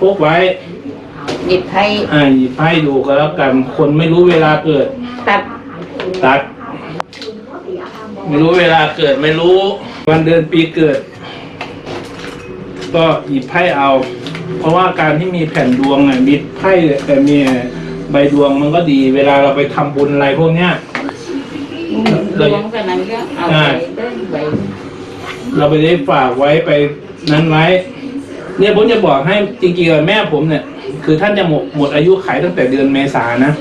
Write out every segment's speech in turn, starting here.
พกไว้หยิบให้อ่าหยิบให้ดูก็แล้วกัน คนไม่รู้เวลาเกิด ตัดตัด ไม่รู้เวลาเกิดไม่รู้ วันเดือนปีเกิด ก็หยิบไพ่เอา เพราะว่าการที่มีแผ่นดวงอะมีไพ่แต่มีใบดวงมันก็ดี เวลาเราไปทำบุญอะไรพวกเนี้ยดวงกันนั้นก็เอาไปได้ใบเราไปได้ฝากไว้ไปนั้นไว้ เนี่ยผมจะบอกให้จริงๆกับแม่ผมเนี่ย คือท่านจะหมดหมดอายุไขตั้งแต่เดือนเมษานะ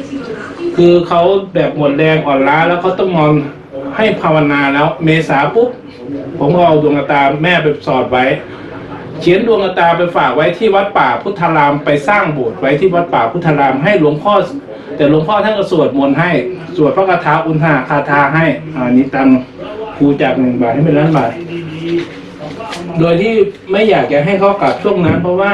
คือเขาแบบหมดแรงอ่อนล้าแล้วเขาต้องนอนให้ภาวนาแล้ว เมษาปุ๊บผมก็เอาดวงตาแม่ไปสอดไว้เขียนดวงตาไปฝากไว้ที่วัดป่าพุทธารามไปสร้างโบสถ์ไว้ที่วัดป่าพุทธารามให้หลวงพ่อ แต่หลวงพ่อท่านก็สวดมนต์ให้สวดพระคาถาอุณหาคาถาให้อ่านี้ตังครูจากหนึ่งบาทให้เป็นล้านบาท โดยที่ไม่อยากจะให้เขากลับช่วงนั้น เพราะว่า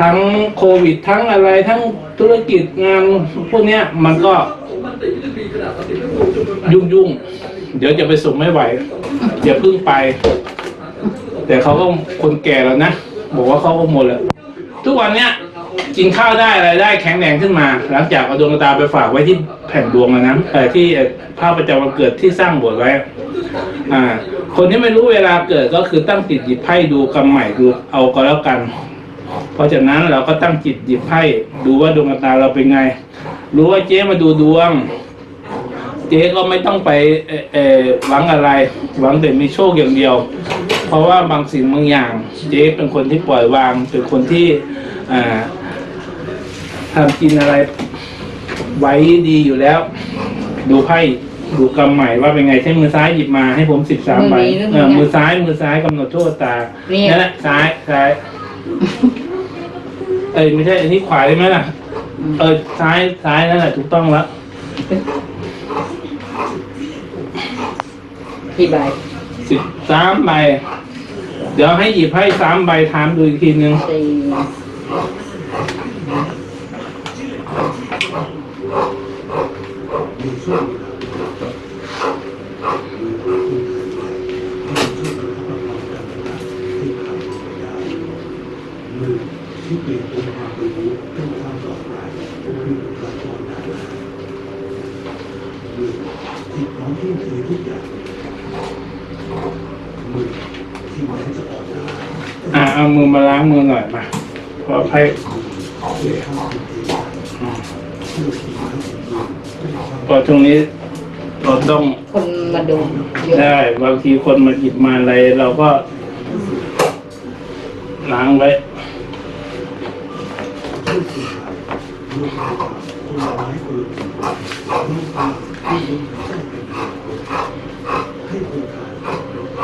ทั้งโควิดทั้งอะไรทั้งธุรกิจงานพวกเนี้ย มันก็ยุ่งยุ่งเดี๋ยวจะไปส่งไม่ไหวอย่าพิ่งไป แต่เขาก็คนแก่แล้วนะ บอกว่าเขาก็หมดแล้ว ทุกวันเนี้ยกินข้าวได้อะไรได้แข็งแรงขึ้นมา หลังจากเอาดวงตาไปฝากไว้ที่แผ่นดวงอะนะเออที่ภาพประจำวันเกิดที่สร้างบสถ์ไว้ อ่า คนที่ไม่รู้เวลาเกิดก็คือตั้งจิตหยิบไพ่ดูกำใหม่ดูเอาก็แล้วกัน เพราะฉะนั้นเราก็ตั้งจิตหยิบไพ่ดูว่าดวงตาเราเป็นไง รู้ว่าเจ๊มาดูดวง เจ๊ก็ไม่ต้องไปเอ่อเอ่อหวังอะไร หวังแต่มีโชคอย่างเดียว เพราะว่าบางสิ่งบางอย่าง เจ๊เป็นคนที่ปล่อยวาง เป็นคนที่อ่าทำกินอะไรไว้ดีอยู่แล้ว ดูไพ่ ดูกำใหม่ว่าเป็นไงใช้มือซ้ายหยิบมาให้ผมสิบสามใบเออมือซ้ายมือซ้ายกำหนดโชคตานี่นั่นแหละซ้ายซ้ายเอ้ยไม่ใช่อันนี้ขวาได้ไหมล่ะ เออซ้ายซ้ายนั่นแหละถูกต้องแล้วกี่ใบสิบสามใบ เดี๋ยวให้หยิบให้สามใบถามดูอีกทีนึงสี่ ที่เปลี่ยนองค์ความรู้เป็นความปลอดภัยคือละครนานามือที่พร้อมทุ่มเททุกอย่างมือที่แม้จะอ่อนล้า อ่าเอามือมาล้างมือหน่อยมาขอ ให้เพื่อทำสิ่งที่เพื่อที่นั้นมือเป็นความพอตรงนี้เราต้องคนมาดูเยอะได้บางทีคนมาหยิบมาอะไร เราก็ล้างไว้ผู้สื่อข่าวลูกข่าวคนละไม้ปืนลูกข่าวที่ยิงเจ้าเป็นข่าวให้คนข่าวกลับม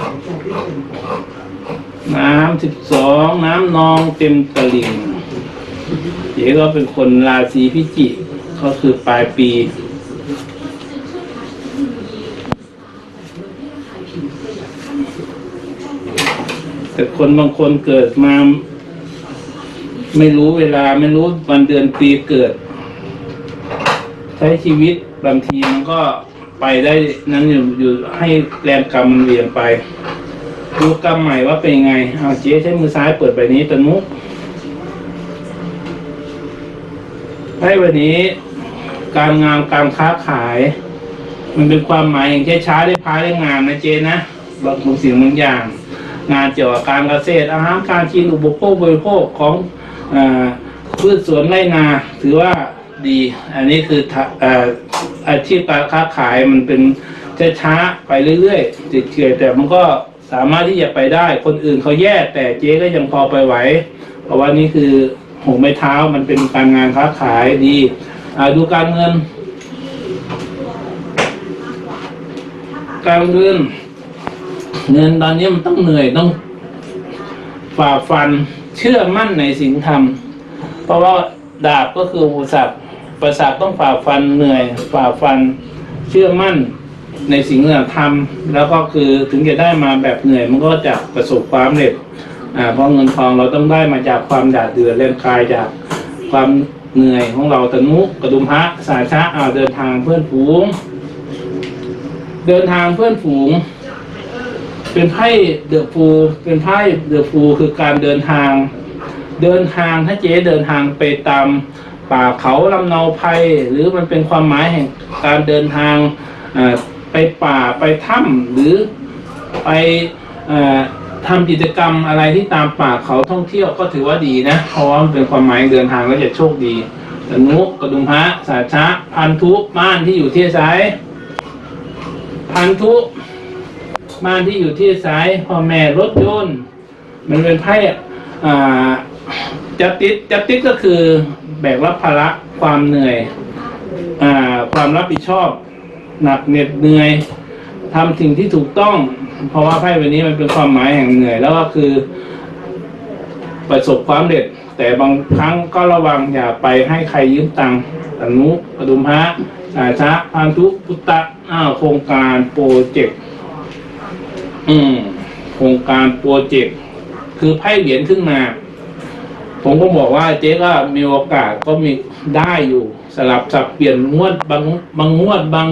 าเจ้าที่เป็นของ น้ำสิบสองน้ำนองเต็มตลิ่งเจ๊ก็เป็นคนราศีพิจิกก็คือปลายปีแต่คนบางคนเกิดมา ไม่รู้เวลาไม่รู้วันเดือนปีเกิด ใช้ชีวิตบางทีมันก็ไปได้นั้นอยู่อยู่ให้แรงกรรมมันเวียนไป ดูกรรมใหม่ว่าเป็นยังไง เอาเจ๊ใช้มือซ้ายเปิดใบนี้ตะนุให้วันนี้ การงานการค้าขาย มันเป็นความหมายอย่างเช่ช้าได้พายได้งานนะเจ๊นะบางบางสิ่งบางอย่าง งานเกี่ยวกับการเกษตรอาหารการกินอุปโภคบริโภคของอพืชสวนไร่นา ถือว่าดี อันนี้คือทะเอ่อาชีพการค้าขายมันเป็นช้าๆไปเรื่อยๆจิตเฉยแต่มันก็ สามารถที่จะไปได้ คนอื่นเขาแย่แต่เจ๊ก็ยังพอไปไหว เพราะว่านี่คือหัวไม้เท้ามันเป็นการงานค้าขายดีดูการเงิน การเงิน เงินตอนนี้มันต้องเหนื่อยต้องฝ่าฟันเชื่อมั่นในสิ่งทำเพราะว่าดาบก็คืออุปสรรคประสาทต้องฝ่าฟันเหนื่อย ฝ่าฟันเชื่อมั่น ในสิ่งที่เราทำแล้วก็คือถึงจะได้มาแบบเหนื่อยมันก็จะประสบความสำเร็จอ่าเพราะเงินทองเราต้องได้มาจากความดาดเดือดแรงกายจากความเหนื่อยของเราตนุกระดุมพระสายชะอ่าเดินทางเพื่อนฝูง เดินทางเพื่อนฝูง เป็นไพ่เดอะฟูเป็นไพ่เดอะฟูคือการเดินทาง เดินทางถ้าเจ๊เดินทางไปตามป่าเขาลำเนาภัยหรือมันเป็นความหมายแห่งการเดินทางอ่อ ไปป่าไปถ้ำหรือไปอทำกิจกรรมอะไรที่ตามป่าเขาท่องเที่ยวก็ถือว่าดีนะ เพราะว่ามันเป็นความหมายเดินทางแล้วจะโชคดีตนุกระดุมพระสาชะ พันธุม่านที่อยู่ที่ซ้ายพันธุม่านที่อยู่ที่ซ้ายพ่อแม่รถยนต์ มันเป็นไพ่อ่าจับติดจับติดก็คือแบกรับภาระความเหนื่อยอ่าความรับผิดชอบ หนักเหน็ดเหนื่อยทำสิ่งที่ถูกต้อง เพราะว่าไพ่ใบนี้มันเป็นความหมายแห่งเหนื่อย แล้วก็คือ ประสบความเร็จแต่บางครั้งก็ระวังอย่าไปให้ใครยืมตังค์อนุกระดุมพระสาชะพันธุพุตตะอ้าวโครงการโปรเจกต์อืมโครงการโปรเจกต์คือไพ่เหรียญขึ้นมา ผมก็บอกว่าเจ๊ก็มีโอกาสก็มีได้อยู่ สลับสับเปลี่ยนงวดบางบางงวดบาง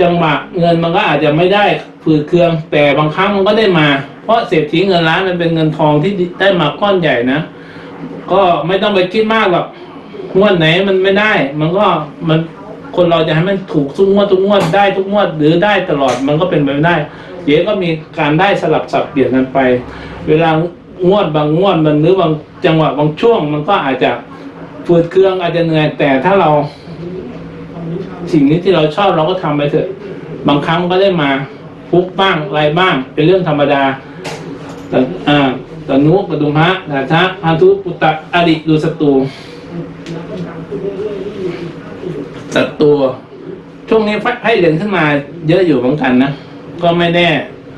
จังหวะเงินมันก็อาจจะไม่ได้ฝืดเคือง แต่บางครั้งมันก็ได้มา เพราะเศรษฐีเงินล้านมันเป็นเงินทองที่ได้มาก้อนใหญ่นะ ก็ไม่ต้องไปคิดมากหรอกงวดไหนมันไม่ได้ มันก็มันคนเราจะให้มันถูกทุกงวดทุกงวดได้ทุกงวดหรือได้ตลอดมันก็เป็นไปไม่ได้เจ๊ก็มีการได้สลับสับเปลี่ยนกันไป เวลางวดบางงวดมันหรือบางจังหวะบางช่วงมันก็อาจจะ ฝืดเครื่องอาจจะเหนื่อย แต่ถ้าเรา สิ่งนี้ที่เราชอบเราก็ทำไปเถอะ บางครั้งก็ได้มาฟุกบ้างไรบ้าง เป็นเรื่องธรรมดาแต่อ่าตนุกระดุมพระนาทะพันธุปุตตะอดิดูสตูตัดตัวช่วงนี้ไพ่เรียญขึ้นมาเยอะอยู่เหมือนกันนะ ก็ไม่แน่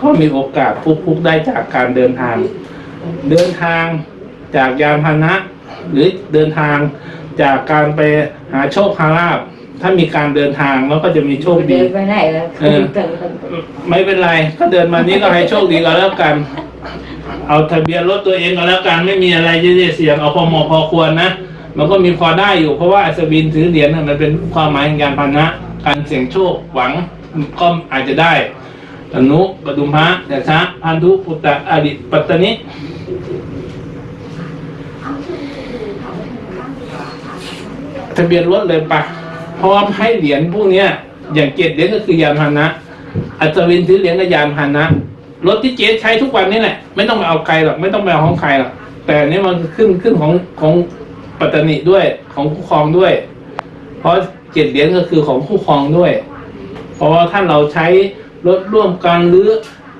ก็มีโอกาสฟุกๆได้จากการเดินทาง เดินทางจากยานพาหนะ หรือเดินทางจากการไปหาโชคหาลาภถ้ามีการเดินทาง แล้วก็จะมีโชคเดิดีนไปไหนแล้วเออ ไม่เป็นไร ก็เดินมานี้ก็ให้โชคดีก็แล้วกัน เอาทะเบียนรถตัวเองก็แล้วกันไม่มีอะไรจะได้เสียงเอาพอเหมอพอควรนะมันก็มีพอได้อยู่เพราะว่าอัศวินถือเหรียญน่ะมันเป็นความหมายของยานพาหนะ การเสี่ยงโชคหวังก็อาจจะได้ตนุกระดุมพระเดชะพันธุปุตตะอดิปัตตนิ ทะเบียนรถเลยปะเพราะว่าให้เหรียญพวกเนี้ย อย่างเกตเหรียญก็คือยานพาหนะ อัศวินถือเหรียญกับยานพาหนะ รถที่เจ๊ใช้ทุกวันนี่แหละ ไม่ต้องไปเอาใครหรอกไม่ต้องไปเอาของใครหรอกแต่อันนี่มันขึ้นขึ้นของของปัตตานีด้วยของคู่ครองด้วย เพราะเจ็ดเหรียญก็คือของคู่ครองด้วย เพราะว่าถ้าเราใช้รถร่วมกันหรือ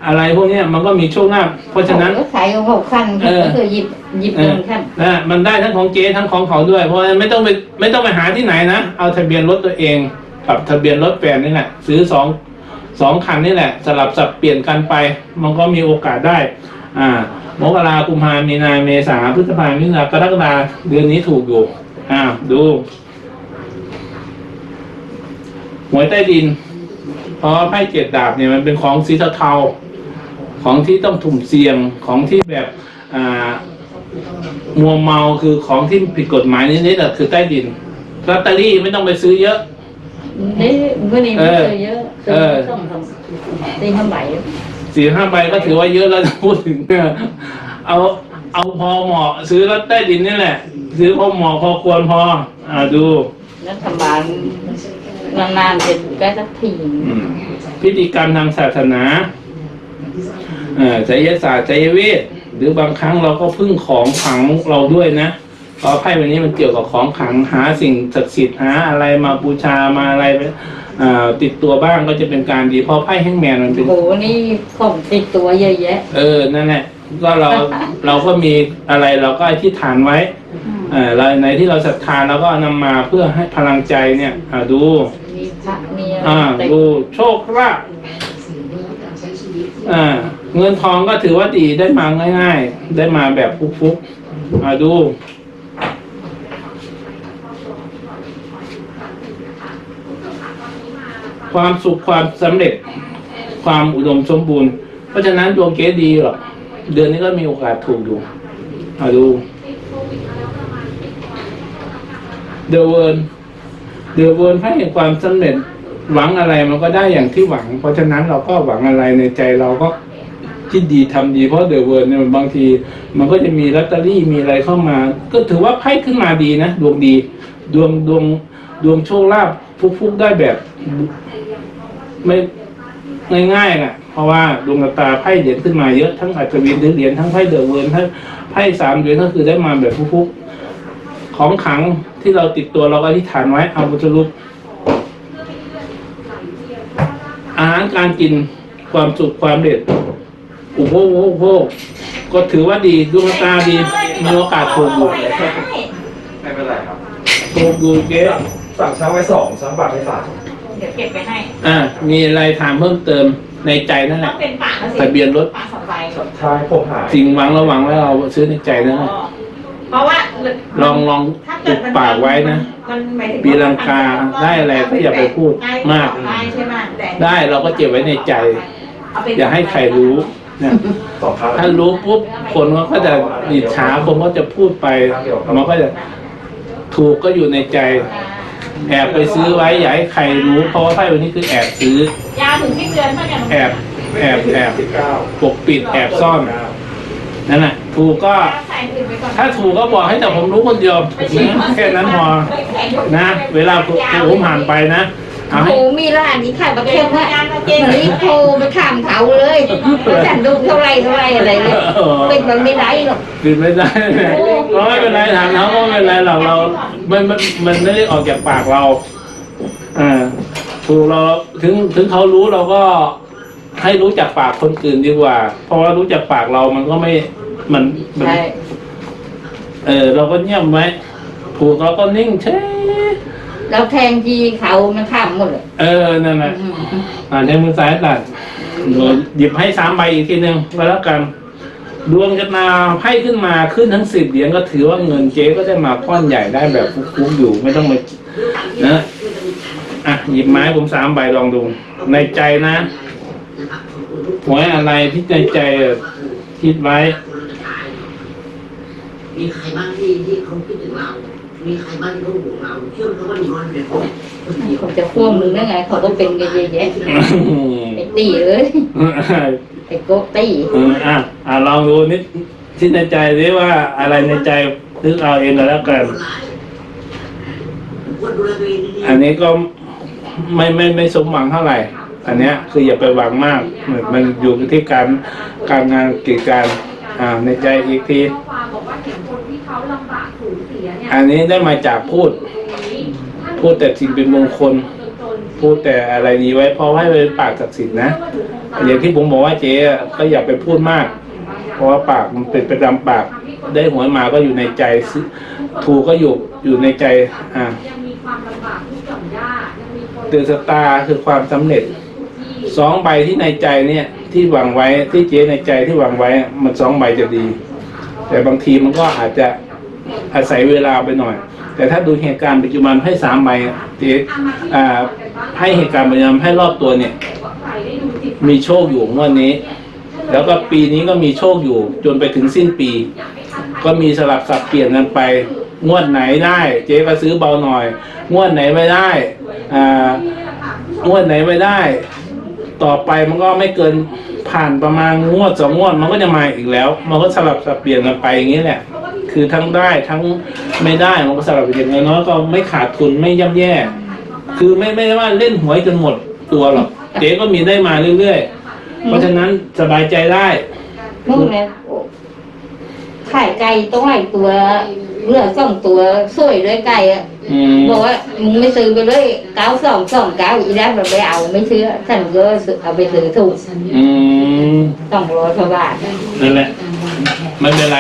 อะไรพวกเนี้ยมันก็มีโชคลาภเพราะฉะนั้นก็ขายหกคันเออก็คือหยิบ หยิบเอหอนึ่งคันนะมันได้ทั้งของเจ๊ทั้งของเขาด้วย เพราะฉะนั้นไม่ต้องไปไม่ต้องไปหาที่ไหนนะ เอาทะเบียนรถตัวเองกับทะเบียนรถแฟนนี่แหละซื้อสองสองคันนี่แหละ สลับสับเปลี่ยนกันไป มันก็มีโอกาสได้ อ่ามกรากุมภามีนาเมษาพฤษภามิถุนากรกฎาเดือนนี้ถูกอยู่อ่าดูหวยใต้ดิน เพราะว่าไพ่เจ็ดดาบเนี่ยมันเป็นของสีเทาๆของที่ต้องถุ่มเสี่ยงของที่แบบอ่า มัวเมาคือของที่ผิดกฎหมายนิดๆอะคือใต้ดินลอตเตอรี่ไม่ต้องไปซื้อเยอะนี่มันก็นี่ไม่เคยเยอะเออต้องทำตีห้าใบสี่ห้าใบก็ถือว่าเยอะแล้วพูดถึงเนี่ยเอาเอาพอเหมาะซื้อลอตใต้ดินนี่แหละ ซื้อพอเหมาะพอควรพอ อ่าดูรัฐบาลนานๆเป็นก็สักทีอืมพิธีกรรมทางศาสนาเอ่อไสยศาสตร์ไสยเวท หรือบางครั้งเราก็พึ่งของขลังเราด้วยนะเพราะไพ่วันนี้มันเกี่ยวกับของขลังหาสิ่งศักดิ์สิทธิ์หาอะไรมาบูชามาอะไรไปอ่าติดตัวบ้างก็จะเป็นการดีเพราะไพ่แห้งแมนมันเป็นโหนี่ของติดตัวเยอะแยะ เออนั่นแหละก็เราเราก็มีอะไรเราก็อธิษฐานไว้เออเราในที่เราศรัทธาเราก็เอานำมาเพื่อให้พลังใจเนี่ยอ่าดูมีพระมีอะไรอ่าติดดูโชคลาภอ่า เงินทองก็ถือว่าดีได้มาง่าย ๆ ได้มาแบบฟุกๆอ่าดู ความสุขความสำเร็จ ความอุดมสมบูรณ์ เพราะฉะนั้นดวงเก๊ดีหรอกเดือนนี้ก็มีโอกาสถูกอยู่อ่าดูเดอะเวิร์นเดอะเวิร์นให้แห่งความสำเร็จหวังอะไรมันก็ได้อย่างที่หวัง เพราะฉะนั้นเราก็หวังอะไรในใจเราก็ คิดดีทำดีเพราะเดอะเวิร์เนี่ยบางที มันก็จะมีลอตเตอรี่มีอะไรเข้ามา ก็ถือว่าไพ่ขึ้นมาดีนะ ดวงดี ดวงดวงดวงโชคลาภฟุกๆได้แบบไม่ง่ายๆน่ะเพราะว่าดวงตาไพ่เหรียญขึ้นมาเยอะทั้งอัศวินเหรียญทั้งไพ่เดอะเวิร์ทั้งไพ่สามเหรียญก็คือได้มาแบบฟุกๆของขังที่เราติดตัวเราก็ที่ฐานไว้เอาบุตรุปอาหารการกินความสุขความเด็ด อุโภคอุโภคก็ถือว่าดีดวงตาดีมีโอกาสถูกอยู่ไม่เป็นไรครับถูกอยู่เก๊สั่งช้างไว้สองช้างปากไว้สามเดี๋ยวเก็บไปให้ อ่า มีอะไรถามเพิ่มเติมในใจนั่นแหต้อละงเป็นปากนะสิทะเบียนรถปากสองใบใช่ผมหายสิ่งหวังระหวังแล้วเราซื้อในใจนั่นแหละเพราะว่าลองลองถ้าอุเกิดบมันปากไว้นะ มันหมายถึงปีลังกาได้อะไรก็อย่าไปพูดมาก ได้ใช่ไหมแต่ได้เราก็เก็บไว้ในใจเไปอย่าให้ใครรู้ นะสองครั้งถ้ารู้ปุ๊บคนก็จะอิจฉาคนก็จะพูดไปมันก็จะถูกก็อยู่ในใจ แอบไปซื้อไว้อย่าให้ใครรู้ เพราะว่าไพ่วันนี้คือแอบซื้อ ยาถึงที่เดือนเท่ากันแอบแอบแอบสิบเก้าปกปิดแอบซ่อนนั่นแหละถูกก็ใส่อื่นไปก่อนถ้าถูกก็บอกให้แต่ผมรู้คนเดียวนะแค่นั้นพอนะ เวลาผมผ่านไปนะ เอาให้โอ้มีร้านนี้ขายบะเค็มอะรีบโทรไปถามเขาเลยว่าฉันดูเท่าไรเท่าไรอะไรเลยเป็นมันไม่ได้หรอกปิดไม่ได้เราไม่เป็นไรถามเขาก็ไม่เป็นไรหรอกเรา มันมันมันไม่ได้ออกจากปากเราอ่าถูกเราถึงถึงเขารู้เราก็ให้รู้จักปากคนอื่นดีกว่า เพราะว่ารู้จักปากเรามันก็ไม่มันมันใช่เออเราก็เงียบไว้ถูกเราก็นิ่งเฉย เราแทงจีเขามันข้ามหมดเลยเออ นั่นแหละอ่าในมือซ้ายตัดหนูหยิบให้สามใบอีกทีหนึ่งก็แล้วกัน ดวงจะนาไพ่ขึ้นมาขึ้นทั้งสิบเหรียญก็ถือว่าเงินเจ๊ก็ได้มาก้อนใหญ่ได้แบบฟุกๆอยู่ไม่ต้องมานะอะหยิบไม้ผมสามใบลองดู ในใจนะหวยอะไรที่ในใจคิดไว้ มีใครบ้างที่ที่เขาคิดถึงเรา มีใครบ้างที่เขาห่วงเราเชื่อไหมเขาว่ามีคนเป็นคนคนเดียวเขาจะพ่วงมึงได้ไง เขาก็เป็นกันเยอะแยะไอ้ตีเลยไอ้โกตีเอออะอะลองดูนิดที่ในใจดิว่าอะไรในใจนึกเอาเองก็แล้วกันคนร้ายควรดูแลตัวเองดีอันนี้ก็ไม่ไม่ไม่สมหวังเท่าไหร่ อันเนี้ยคืออย่าไปหวังมาก มันมันอยู่ที่การการงานกิจการ อ่าในใจอีกที เห็นคนที่เขาลำบากสูญเสียเนี่ยอันนี้ได้มาจากพูด พูดแต่สิ่งเป็นมงคล พูดแต่อะไรดีไว้เพราะให้เป็นปากศักดิ์สิทธิ์นะอย่างที่ผมบอกว่าเจ๊อะก็อย่าไปพูดมาก เพราะว่าปากมันเป็นประจำปาก ได้หวยมาก็อยู่ในใจซื้อถูกก็อยู่อยู่ในใจอ่ายังมีความลำบากทุกหย่อมย่ายังมีคนเตือนสตาร์คือความสำเร็จที่สองใบที่ในใจเนี่ยที่หวังไว้ที่เจ๊ในใจที่หวังไว้ มันสองใบจะดี แต่บางทีมันก็อาจจะอาศัยเวลาไปหน่อย แต่ถ้าดูเหตุการณ์ปัจจุบันให้สามใบอะเจ๊อ่ให้เหตุการณ์ปัจจุบันให้รอบตัวเนี่ย มีโชคอยู่งวดนี้ แล้วก็ปีนี้ก็มีโชคอยู่จนไปถึงสิ้นปี ก็มีสลับสับเปลี่ยนกันไปงวดไหนได้ เจ๊ก็ซื้อเบาหน่อย งวดไหนไม่ได้อ่างวดไหนไม่ได้ ต่อไปมันก็ไม่เกินผ่านประมาณงวดสองงวดมันก็จะมาอีกแล้ว มันก็สลับสับเปลี่ยนกันไปอย่างนี้แหละ คือทั้งได้ทั้งไม่ได้มันก็สลับเปลี่ยนกันน้อยก็ไม่ขาดทุนไม่ย่ำแย่ คือไม่ไม่ได้ว่าเล่นหวยจนหมดตัวหรอกเจ๊ก็มีได้มาเรื่อยๆเพราะฉะนั้นสบายใจได้นู่นเลยขายไก่ต้องหลายตัว เหลือสองตัวสวยด้วยไก่อะอืมบอกว่ามึงไม่ซื้อไปเลยเก้าสองสองเก้าอีด้านแบบไปเอาไม่เชื่อฉันก็เอาไปซื้อถูกอืมต้องร้อยกว่าบาทนั่นแหละไม่เป็นไร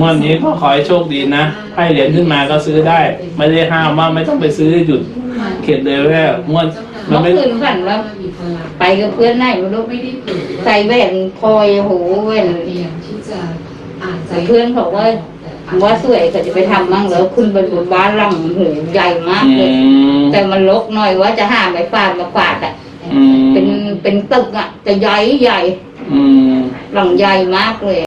งวดนี้ก็ขอให้โชคดีนะให้เหรียญขึ้นมาก็ซื้อได้ ไม่ได้ห้ามว่าไม่ต้องไปซื้อหยุดเข็ดเลยแค่งวดมันเมื่อไม่ คืนฝันว่าไปกับเพื่อนไหนไม่รู้ใส่แหวนพลอยหูแหวนที่จะอ่านใจเพื่อนบอกว่า ว่าสวยเขาจะไปทำมั่งแล้วขึ้นไปบนบ้านหลังหูใหญ่มากอืเลยมแต่มันลกหน่อยว่าจะหาไม้ฟาดมาฟาดอะอืมเป็นเป็นตึกอะจะใหญ่ใหญ่อืมหลังใหญ่มากเลย